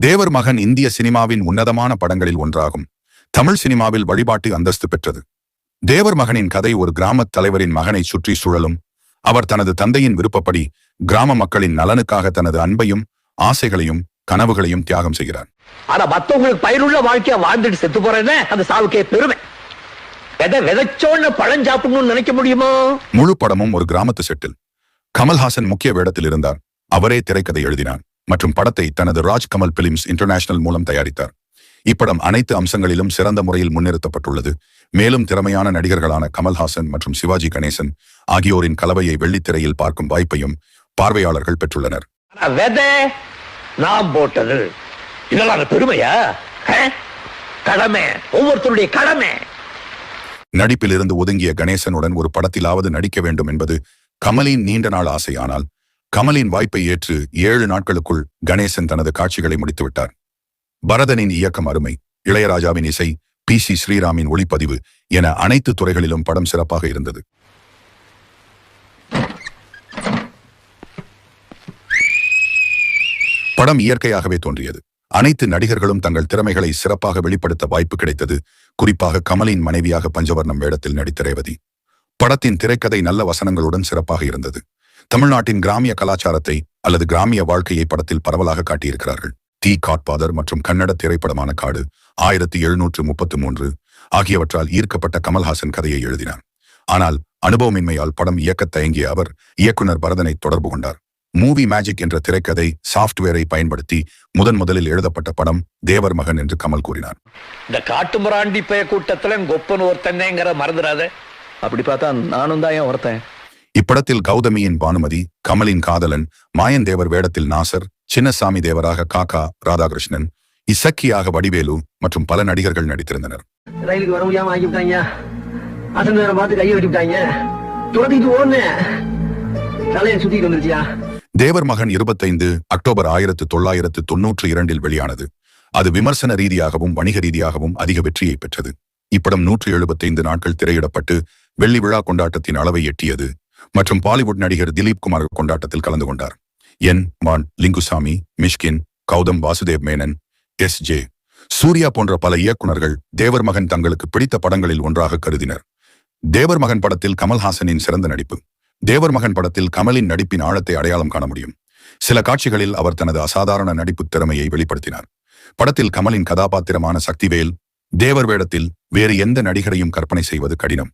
தேவர் மகன் இந்திய சினிமாவின் உன்னதமான படங்களில் ஒன்றாகும். தமிழ் சினிமாவில் வழிபாட்டு அந்தஸ்து பெற்றது. தேவர் மகனின் கதை ஒரு கிராமத் தலைவரின் மகனை சுற்றி சுழலும். அவர் தனது தந்தையின் விருப்பப்படி கிராம மக்களின் நலனுக்காக தனது அன்பையும் ஆசைகளையும் கனவுகளையும் தியாகம் செய்கிறார். ஆனா மத்தவங்களுக்கு பயனுள்ள வாழ்க்கைய வாழ்ந்துட்டு செத்து போறேன்னு அந்த சாவுக்கே பெருமை. விதை விதைச்சோன்னு பழம் சாப்பிடணும்னு நினைக்க முடியுமோ? முழு படமும் ஒரு கிராமத்து செட்டில். கமல்ஹாசன் முக்கிய வேடத்தில் இருந்தார். அவரே திரைக்கதை எழுதினார். மற்றும் படத்தை தனது ராஜ் கமல் பிலிம்ஸ் இன்டர்நேஷனல் மூலம் தயாரித்தார். இப்படம் அனைத்து அம்சங்களிலும் சிறந்த முறையில் முன்னிறுத்தப்பட்டுள்ளது. மேலும் திறமையான நடிகர்களான கமல்ஹாசன் மற்றும் சிவாஜி கணேசன் ஆகியோரின் கலவையை வெள்ளித்திரையில் பார்க்கும் வாய்ப்பையும் பார்வையாளர்கள் பெற்றுள்ளனர். நான் போட்டது. இதெல்லாம் பெருமையா? கடமை. ஒவ்வொருத்தருடைய கடமை. நடிப்பில் இருந்து ஒதுங்கிய கணேசனுடன் ஒரு படத்திலாவது நடிக்க வேண்டும் என்பது கமலின் நீண்ட நாள் ஆசையானால் கமலின் வாய்ப்பை ஏற்று ஏழு நாட்களுக்குள் கணேசன் தனது காட்சிகளை முடித்துவிட்டார். பரதனின் இயக்கம் அருமை இளையராஜாவின் இசை பி சி ஸ்ரீராமின் ஒளிப்பதிவு என அனைத்து துறைகளிலும் படம் சிறப்பாக இருந்தது. படம் இயற்கையாகவே தோன்றியது. அனைத்து நடிகர்களும் தங்கள் திறமைகளை சிறப்பாக வெளிப்படுத்த வாய்ப்பு கிடைத்தது. குறிப்பாக கமலின் மனைவியாக பஞ்சவர்ணம் வேடத்தில் நடித்த ரேவதி. படத்தின் திரைக்கதை நல்ல வசனங்களுடன் சிறப்பாக இருந்தது. தமிழ்நாட்டின் கிராமிய கலாச்சாரத்தை அல்லது கிராமிய வாழ்க்கையை படத்தில் பரவலாக காட்டியிருக்கிறார்கள். தி காட்பாதர் மற்றும் கன்னட திரைப்படமான காடு ஆயிரத்தி எழுநூற்று முப்பத்து மூன்று ஆகியவற்றால் ஈர்க்கப்பட்ட கமல்ஹாசன் கதையை எழுதினார். ஆனால் அனுபவமின்மையால் படம் இயக்கத் தயங்கிய அவர் இயக்குனர் பரதனை தொடர்பு கொண்டார். மூவி மேஜிக் என்ற திரைக்கதை சாஃப்ட்வேரை பயன்படுத்தி முதன் முதலில் எழுதப்பட்ட படம் தேவர் மகன் என்று கமல் கூறினார். இந்த காட்டு முராண்டி பய கூட்டத்துல கொப்பன் ஒருத்தனேங்கிற மறந்துடாத. அப்படி பார்த்தா நானும் தான் ஏன் ஒருத்தன். இப்படத்தில் கௌதமியின் பானுமதி கமலின் காதலன் மாயன் தேவர் வேடத்தில் நாசர் சின்னசாமி தேவராக காக்கா ராதாகிருஷ்ணன் இசக்கியாக வடிவேலு மற்றும் பல நடிகர்கள் நடித்திருந்தனர். ரயிலுக்கு வர முடியாம ஆக்கி விட்டாங்க. அசன் நேரம் பார்த்து கையை வெட்டி விட்டாங்க. துரத்திட்டு ஓடுனேன் தலையை சுத்திட்டு வந்துருச்சியா? தேவர் மகன் இருபத்தைந்து அக்டோபர் ஆயிரத்து தொள்ளாயிரத்து தொன்னூற்று இரண்டில் வெளியானது. அது விமர்சன ரீதியாகவும் வணிக ரீதியாகவும் அதிக வெற்றியை பெற்றது. இப்படம் நூற்று எழுபத்தைந்து நாட்கள் திரையிடப்பட்டு வெள்ளி விழா கொண்டாட்டத்தின் அளவை எட்டியது. மற்றும் பாலிவுட் நடிகர் திலீப் குமார் கொண்டாட்டத்தில் கலந்து கொண்டார். என் மான் லிங்குசாமி மிஷ்கின் கௌதம் வாசுதேவ் மேனன் எஸ் ஜே சூர்யா போன்ற பல இயக்குனர்கள் தேவர் மகன் தங்களுக்கு பிடித்த படங்களில் ஒன்றாக கருதினர். தேவர் மகன் படத்தில் கமல்ஹாசனின் சிறந்த நடிப்பு. தேவர் மகன் படத்தில் கமலின் நடிப்பின் ஆழத்தை அடையாளம் காண முடியும். சில காட்சிகளில் அவர் தனது அசாதாரண நடிப்பு திறமையை வெளிப்படுத்தினார். படத்தில் கமலின் கதாபாத்திரமான சக்திவேல் தேவர் வேடத்தில் வேறு எந்த நடிகரையும் கற்பனை செய்வது கடினம்.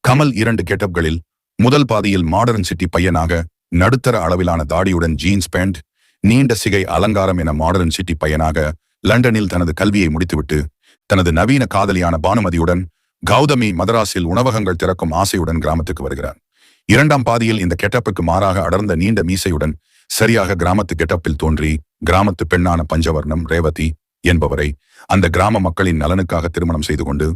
கமல் இரண்டு கெட்டப்களில் முதல் பாதியில் மாடர்ன் சிட்டி பையனாக நடுத்தர அளவிலான தாடியுடன் ஜீன்ஸ் பேண்ட் நீண்ட சிகை அலங்காரம் என மாடர்ன் சிட்டி பையனாக லண்டனில் தனது கல்வியை முடித்துவிட்டு தனது நவீன காதலியான பானுமதியுடன் கௌதமி மதராஸில் உணவகங்கள் திறக்கும் ஆசையுடன் கிராமத்துக்கு வருகிறார். இரண்டாம் பாதியில் இந்த கெட்டப்புக்கு மாறாக அடர்ந்த நீண்ட மீசையுடன் சரியாக கிராமத்து கெட்டப்பில் தோன்றி கிராமத்து பெண்ணான பஞ்சவர்ணம் ரேவதி என்பவரை அந்த கிராம மக்களின் நலனுக்காக திருமணம் செய்து கொண்டு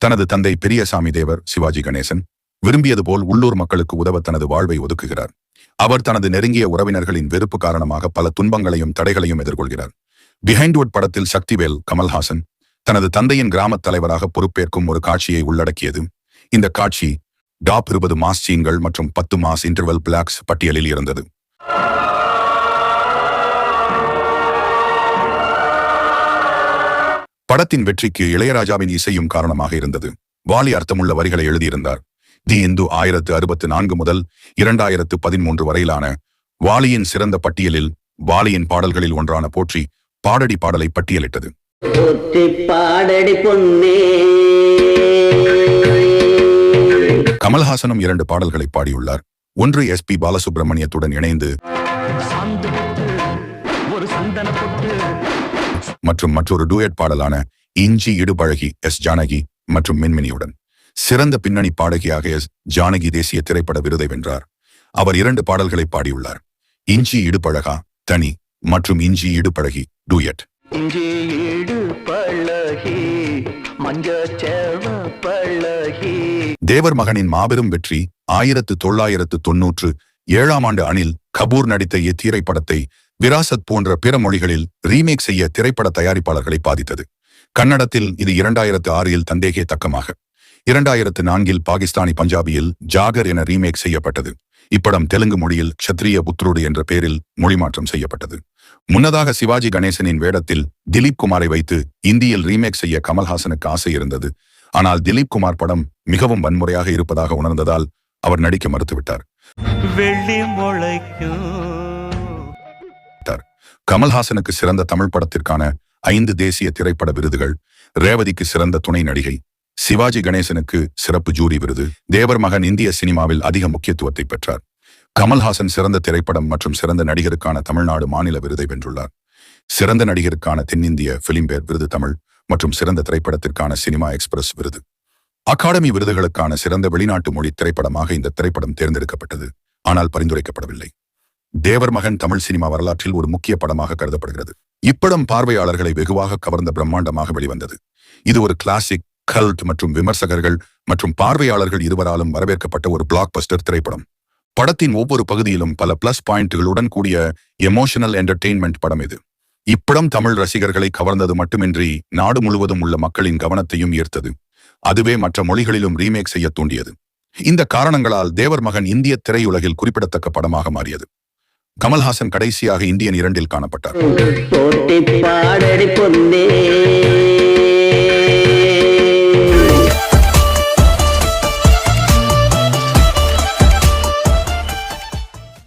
தனது தந்தை பெரியசாமி தேவர் சிவாஜி கணேசன் விரும்பியது போல் உள்ளூர் மக்களுக்கு உதவ தனது வாழ்வை ஒதுக்குகிறார். அவர் தனது நெருங்கிய உறவினர்களின் வெறுப்பு காரணமாக பல துன்பங்களையும் தடைகளையும் எதிர்கொள்கிறார். பிஹைண்ட்வுட் படத்தில் சக்திவேல் கமல்ஹாசன் தனது தந்தையின் கிராமத் தலைவராக பொறுப்பேற்கும் ஒரு காட்சியை உள்ளடக்கியது. இந்த காட்சி டாப் இருபது மாஸ் சீன்கள் மற்றும் பத்து மாஸ் இன்டர்வல் பிளாக்ஸ் பட்டியலில் இருந்தது. படத்தின் வெற்றிக்கு இளையராஜாவின் இசையும் காரணமாக இருந்தது. வாலி அர்த்தமுள்ள வரிகளை எழுதியிருந்தார். தி இந்து ஆயிரத்து அறுபத்து நான்கு முதல் இரண்டாயிரத்து பதிமூன்று வரையிலான வாலியின் சிறந்த பட்டியலில் வாலியின் பாடல்களில் ஒன்றான போற்றி பாடடி பாடலை பட்டியலிட்டது. ஒத்தி பாடடி பொன்னே. கமல்ஹாசனும் இரண்டு பாடல்களை பாடியுள்ளார். ஒன்று எஸ் பி பாலசுப்ரமணியத்துடன் இணைந்து மற்றும் மற்றொரு டூயட் பாடலான இஞ்சி இடுபழகி எஸ் ஜானகி மற்றும் மின்மினியுடன். சிறந்த பின்னணி பாடகியாக எஸ் ஜானகி தேசிய திரைப்பட விருதை வென்றார். அவர் இரண்டு பாடல்களை பாடியுள்ளார். இஞ்சி இடுபழகா தனி மற்றும் இஞ்சி இடுபழகி டூயட். இஞ்சி தேவர் மகனின் மாபெரும் வெற்றி ஆயிரத்து தொள்ளாயிரத்து தொன்னூற்று ஏழாம் ஆண்டு அணில் கபூர் நடித்த இத்திரைப்படத்தை விராசத் போன்ற பிற மொழிகளில் ரீமேக் செய்ய திரைப்பட தயாரிப்பாளர்களை பாதித்தது. கன்னடத்தில் இது இரண்டாயிரத்து ஆறில் தந்தேகே தக்கமாக. இரண்டாயிரத்து நான்கில் பாகிஸ்தானி பஞ்சாபியில் ஜாகர் என ரீமேக் செய்யப்பட்டது. இப்படம் தெலுங்கு மொழியில் க்ஷத்ரிய புத்ருடு என்ற பெயரில் மொழிமாற்றம் செய்யப்பட்டது. முன்னதாக சிவாஜி கணேசனின் வேடத்தில் திலீப் குமாரை வைத்து இந்தியில் ரீமேக் செய்ய கமல்ஹாசனுக்கு ஆசை இருந்தது. ஆனால் திலீப் குமார் படம் மிகவும் வன்முறையாக இருப்பதாக உணர்ந்ததால் அவர் நடிக்க மறுத்துவிட்டார். வெள்ளி முளைக்கும் கமல்ஹாசனுக்கு சிறந்த தமிழ் படத்திற்கான ஐந்து தேசிய திரைப்பட விருதுகள் ரேவதிக்கு சிறந்த துணை நடிகை சிவாஜி கணேசனுக்கு சிறப்பு ஜூரி விருது தேவர் மகன் இந்திய சினிமாவில் அதிக முக்கியத்துவத்தை பெற்றார். கமல்ஹாசன் சிறந்த திரைப்படம் மற்றும் சிறந்த நடிகருக்கான தமிழ்நாடு மாநில விருதை வென்றுள்ளார். சிறந்த நடிகருக்கான தென்னிந்திய பிலிம்பேர் விருது தமிழ் மற்றும் சிறந்த திரைப்படத்திற்கான சினிமா எக்ஸ்பிரஸ் விருது. அகாடமி விருதுகளுக்கான சிறந்த வெளிநாட்டு மொழி திரைப்படமாக இந்த திரைப்படம் தேர்ந்தெடுக்கப்பட்டது ஆனால் பரிந்துரைக்கப்படவில்லை. தேவர் மகன் தமிழ் சினிமா வரலாற்றில் ஒரு முக்கிய படமாக கருதப்படுகிறது. இப்படம் பார்வையாளர்களை வெகுவாக கவர்ந்த பிரம்மாண்டமாக வெளிவந்தது. இது ஒரு கிளாசிக் கல்ட் மற்றும் விமர்சகர்கள் மற்றும் பார்வையாளர்கள் இருவராலும் வரவேற்கப்பட்ட ஒரு பிளாக் பஸ்டர் திரைப்படம். படத்தின் ஒவ்வொரு பகுதியிலும் பல பிளஸ் பாயிண்ட்களுடன் கூடிய எமோஷனல் என்டர்டெயின்மெண்ட் படம் இது. இப்படம் தமிழ் ரசிகர்களை கவர்ந்தது மட்டுமின்றி நாடு முழுவதும் உள்ள மக்களின் கவனத்தையும் ஈர்த்தது. அதுவே மற்ற மொழிகளிலும் ரீமேக் செய்ய தூண்டியது. இந்த காரணங்களால் தேவர் மகன் இந்திய திரையுலகில் குறிப்பிடத்தக்க படமாக மாறியது. கமல்ஹாசன் கடைசியாக இந்தியன் இரண்டில் காணப்பட்டார்.